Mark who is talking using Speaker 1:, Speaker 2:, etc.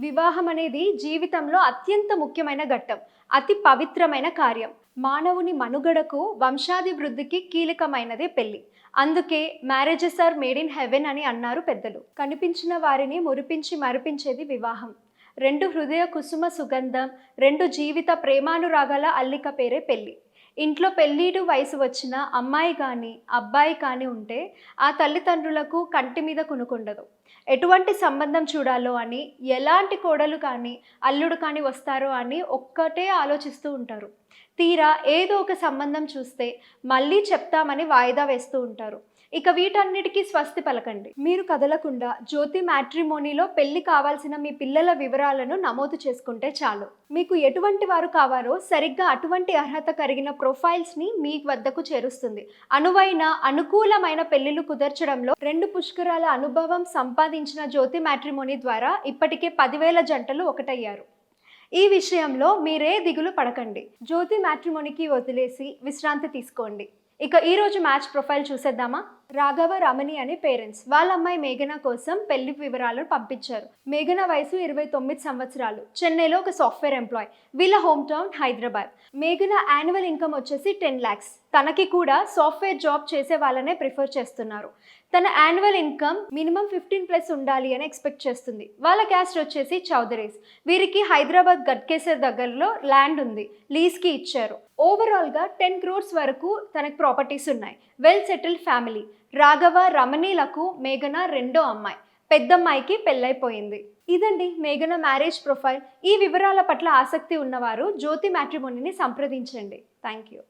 Speaker 1: వివాహం అనేది జీవితంలో అత్యంత ముఖ్యమైన ఘట్టం అతి పవిత్రమైన కార్యం. మానవుని మనుగడకు వంశాభివృద్ధికి కీలకమైనదే పెళ్ళి. అందుకే marriages are made in heaven అని అన్నారు పెద్దలు. కనిపించిన వారిని మురిపించి మరిపించేది వివాహం. రెండు హృదయ కుసుమ సుగంధం రెండు జీవిత ప్రేమానురాగాల అల్లిక పేరే పెళ్ళి. ఇంట్లో పెళ్ళిడు వయసు వచ్చిన అమ్మాయి కానీ అబ్బాయి కానీ ఉంటే ఆ తల్లిదండ్రులకు కంటి మీద కునుకుండదు. ఎటువంటి సంబంధం చూడాలో అని ఎలాంటి కోడలు కానీ అల్లుడు కానీ వస్తారో అని ఒక్కటే ఆలోచిస్తూ ఉంటారు. తీరా ఏదో ఒక సంబంధం చూస్తే మళ్ళీ చెప్తామని వాయిదా వేస్తూ ఉంటారు. ఇక వీటన్నిటికీ స్వస్తి పలకండి. మీరు కదలకుండా జ్యోతి మ్యాట్రిమోనీలో పెళ్ళి కావాల్సిన మీ పిల్లల వివరాలను నమోదు చేసుకుంటే చాలు. మీకు ఎటువంటి వారు కావారో సరిగ్గా అటువంటి అర్హత కలిగిన ప్రొఫైల్స్ని మీ వద్దకు చేరుస్తుంది. అనువైన అనుకూలమైన పెళ్ళిలు కుదర్చడంలో రెండు పుష్కరాల అనుభవం సంపాదించిన జ్యోతి మ్యాట్రిమోనీ ద్వారా ఇప్పటికే పదివేల జంటలు ఒకటయ్యారు. ఈ విషయంలో మీరే దిగులు పడకండి. జ్యోతి మ్యాట్రిమోనీకి వదిలేసి విశ్రాంతి తీసుకోండి. ఇక ఈరోజు మ్యాచ్ ప్రొఫైల్ చూసేద్దామా? రాఘవ రమణి అనే పేరెంట్స్. వాళ్ళ అమ్మాయి మేఘన కోసం పెళ్ళి వివరాలను పంపించారు. మేఘన వయసు ఇరవై తొమ్మిది సంవత్సరాలు. చెన్నైలో ఒక సాఫ్ట్వేర్ ఎంప్లాయ్. వీళ్ళ హోమ్ టౌన్ హైదరాబాద్. మేఘన యాన్యువల్ ఇన్కమ్ వచ్చేసి టెన్ ల్యాక్స్ తనకి కూడా సాఫ్ట్వేర్ జాబ్ చేసే వాళ్ళనే ప్రిఫర్ చేస్తున్నారు. తన annual income minimum fifteen plus ఉండాలి అని ఎక్స్పెక్ట్ చేస్తుంది. వాళ్ళ క్యాస్ట్ వచ్చేసి చౌదరీస్. వీరికి హైదరాబాద్ గట్కేసర్ దగ్గరలో ల్యాండ్ ఉంది. లీజ్కి ఇచ్చారు. ఓవరాల్గా టెన్ క్రోర్స్ వరకు తనకు ప్రాపర్టీస్ ఉన్నాయి. Well settled family. రాఘవ రమణీలకు మేఘన రెండో అమ్మాయి. పెద్దమ్మాయికి పెళ్ళైపోయింది. ఇదండి మేఘన మ్యారేజ్ ప్రొఫైల్. ఈ వివరాల పట్ల ఆసక్తి ఉన్నవారు జ్యోతి మ్యాట్రిమోనీని సంప్రదించండి. Thank you.